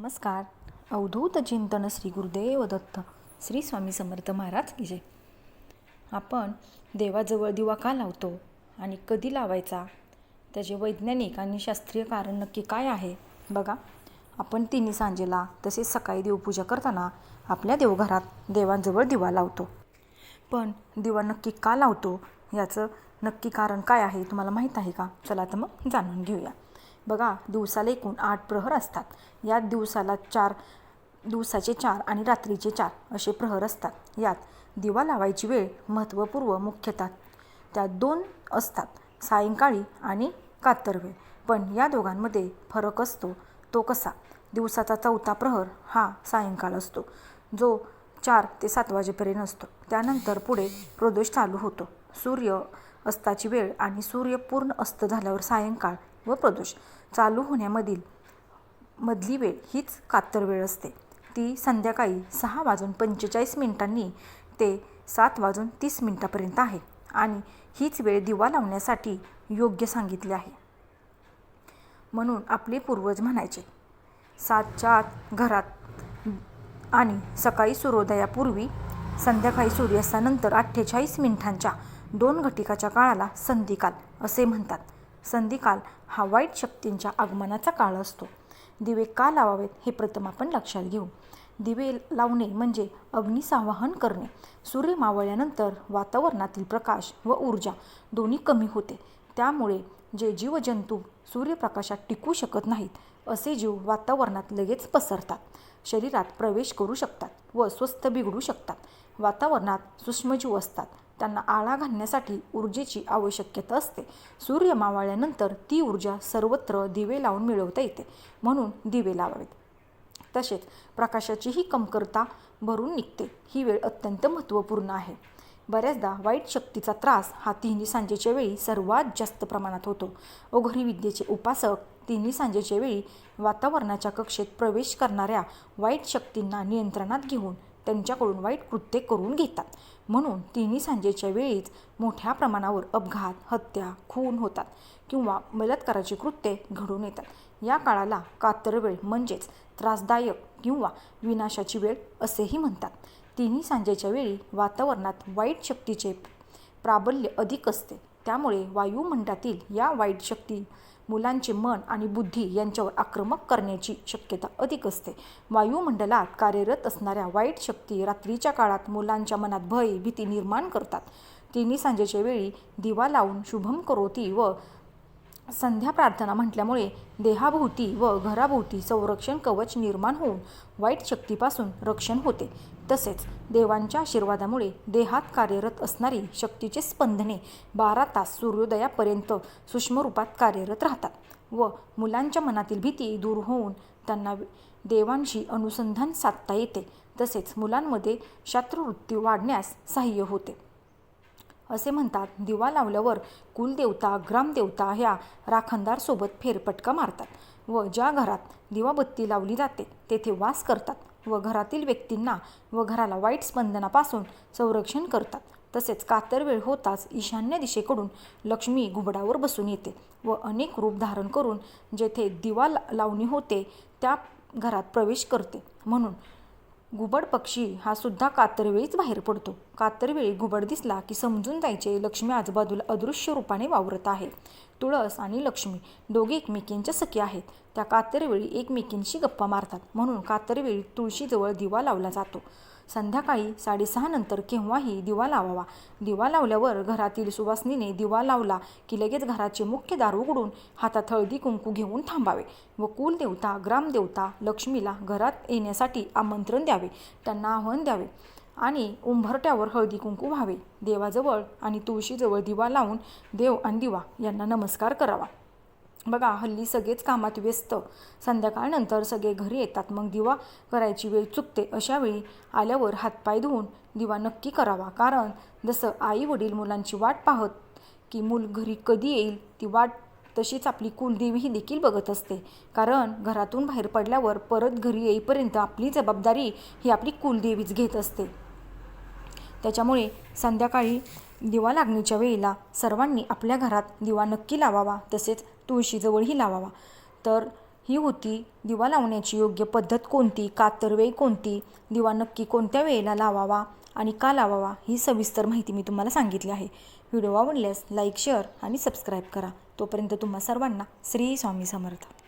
नमस्कार. अवधूत चिंतन श्री गुरुदेव दत्त श्री स्वामी समर्थ महाराज की जय. आपण देवाजवळ दिवा का लावतो आणि कधी लावायचा? त्याचे वैज्ञानिक आणि शास्त्रीय कारण नक्की काय आहे? बघा. आपण तिन्ही सांजेला तसेच सकाळी देवपूजा करताना आपल्या देवघरात देवांजवळ दिवा लावतो. पण दिवा नक्की का लावतो? याचं नक्की कारण काय आहे तुम्हाला माहीत आहे का? चला तर मग जाणून घेऊया. बघा दिवसाला एकूण आठ प्रहर असतात. यात दिवसाला चार दिवसाचे चार आणि रात्रीचे चार असे प्रहर असतात. यात दिवा लावायची वेळ महत्त्वपूर्व मुख्यतः त्यात दोन असतात सायंकाळी आणि कातरवेळ वेळ. पण या दोघांमध्ये फरक असतो तो कसा? दिवसाचा चौथा प्रहर हा सायंकाळ असतो जो चार ते सात वाजेपर्यंत असतो. त्यानंतर पुढे प्रदोष चालू होतो. सूर्य अस्ताची वेळ आणि सूर्य पूर्ण अस्त झाल्यावर सायंकाळ व प्रदोष चालू होण्यामधील मधली वेळ हीच कातर वेळ असते. ती संध्याकाळी सहा वाजून पंचेचाळीस मिनिटांनी ते सात वाजून तीस मिनिटापर्यंत आहे आणि हीच वेळ दिवा लावण्यासाठी योग्य सांगितली आहे. म्हणून आपले पूर्वज म्हणायचे सातच्या आत घरात आणि सकाळी सूर्योदयापूर्वी संध्याकाळी सूर्यास्तानंतर अठ्ठेचाळीस मिनिटांच्या दोन घटिकाच्या काळाला संधिकाल असे म्हणतात. संधिकाल हा वाईट शक्तींच्या आगमनाचा काळ असतो. दिवे का लावावेत हे प्रथम आपण लक्षात घेऊ. दिवे लावणे म्हणजे अग्निसावाहन करणे. सूर्य मावळल्यानंतर वातावरणातील प्रकाश व ऊर्जा दोन्ही कमी होते. त्यामुळे जे जीवजंतू सूर्यप्रकाशात टिकू शकत नाहीत असे जीव वातावरणात लगेच पसरतात. शरीरात प्रवेश करू शकतात व स्वस्थ बिघडू शकतात. वातावरणात सूक्ष्मजीव असतात. त्यांना आळा घालण्यासाठी ऊर्जेची आवश्यकता असते. सूर्य मावळल्यानंतर ती ऊर्जा सर्वत्र दिवे लावून मिळवता येते म्हणून दिवे लावावेत. तसेच प्रकाशाचीही कमतरता भरून निघते. ही वेळ अत्यंत महत्त्वपूर्ण आहे. बऱ्याचदा वाईट शक्तीचा त्रास हा तिन्ही सांजेच्या वेळी सर्वात जास्त प्रमाणात होतो. ओघरी विद्येचे उपासक तिन्ही सांजेच्या वेळी वातावरणाच्या कक्षेत प्रवेश करणाऱ्या वाईट शक्तींना नियंत्रणात घेऊन त्यांच्याकडून वाईट कृत्ये करून घेतात. म्हणून तिन्ही सांजेच्या वेळीच मोठ्या प्रमाणावर अपघात हत्या खून होतात किंवा बलात्काराची कृत्ये घडून येतात. या काळाला कातरवेळ म्हणजेच त्रासदायक किंवा विनाशाची वेळ असेही म्हणतात. तिन्ही सांजेच्या वेळी वातावरणात वाईट शक्तीचे प्राबल्य अधिक असते. त्यामुळे वायुमंडळातील या वाईट शक्ती मुलांचे मन आणि बुद्धी यांच्यावर आक्रमक करण्याची शक्यता अधिक असते. वायुमंडलात कार्यरत असणाऱ्या वाईट शक्ती रात्रीच्या काळात मुलांच्या मनात भय भीती निर्माण करतात. तिन्ही सांजेच्या वेळी दिवा लावून शुभम करोती व संध्या प्रार्थना म्हटल्यामुळे देहाभोवती व घराभोवती संरक्षण कवच निर्माण होऊन वाईट शक्तीपासून रक्षण होते. तसेच देवांच्या आशीर्वादामुळे देहात कार्यरत असणारी शक्तीचे स्पंदने बारा तास सूर्योदयापर्यंत सूक्ष्मरूपात कार्यरत राहतात व मुलांच्या मनातील भीती दूर होऊन त्यांना देवांशी अनुसंधान साधता येते. तसेच मुलांमध्ये शास्त्रवृत्ती वाढण्यास सहाय्य होते. असे म्हणतात दिवा लावल्यावर कुलदेवता ग्रामदेवता ह्या राखणदारसोबत फेरपटका मारतात व ज्या घरात दिवाबत्ती लावली जाते तेथे वास करतात व घरातील व्यक्तींना व घराला वाईट स्पंदनापासून संरक्षण करतात. तसेच कातर वेळ होताच ईशान्य दिशेकडून लक्ष्मी घुबडावर बसून येते व अनेक रूप धारण करून जेथे दिवा लावणी होते त्या घरात प्रवेश करते. म्हणून घुबड पक्षी हा सुद्धा कातरवेळीच बाहेर पडतो. कातरवेळी घुबड दिसला की समजून जायचे लक्ष्मी आजूबाजूला अदृश्य रूपाने वावरत आहे. तुळस आणि लक्ष्मी दोघे एकमेकींच्या सखी आहेत. त्या कातरवेळी एकमेकींशी गप्पा मारतात. म्हणून कातरवेळी तुळशीजवळ दिवा लावला जातो. संध्याकाळी साडेसहा नंतर केव्हाही दिवा लावावा. दिवा लावल्यावर घरातील सुवासनीने दिवा लावला की लगेच घराचे मुख्य दार उघडून हातात हळदी कुंकू घेऊन थांबावे व कुलदेवता ग्रामदेवता लक्ष्मीला घरात येण्यासाठी आमंत्रण द्यावे. त्यांना आव्हान द्यावे आणि उंभरट्यावर हळदी कुंकू व्हावे. देवाजवळ आणि तुळशीजवळ दिवा लावून देव आणि दिवा यांना नमस्कार करावा. बघा हल्ली सगळेच कामात व्यस्त. संध्याकाळनंतर सगळे घरी येतात. मग दिवा करायची वेळ चुकते. अशा वेळी आल्यावर हातपाय धुवून दिवा नक्की करावा. कारण जसं आई वडील मुलांची वाट पाहत की मूल घरी कधी येईल ती वाट तशीच आपली कुलदेवी ही देखील बघत असते. कारण घरातून बाहेर पडल्यावर परत घरी येईपर्यंत आपली जबाबदारी ही आपली कुलदेवीच घेत असते. त्याच्यामुळे संध्याकाळी दिवा लागणीच्या वेळेला सर्वांनी आपल्या घरात दिवा नक्की लावावा. तसेच तुळशीजवळही लावावा. तर ही होती दिवा लावण्याची योग्य पद्धत कोणती? कातरवेळ कोणती? दिवा नक्की कोणत्या वेळेला लावावा आणि का लावावा? ही सविस्तर माहिती मी तुम्हाला सांगितली आहे. व्हिडिओ आवडल्यास लाईक शेअर आणि सबस्क्राईब करा. तोपर्यंत तुम्हा सर्वांना श्री स्वामी समर्थ.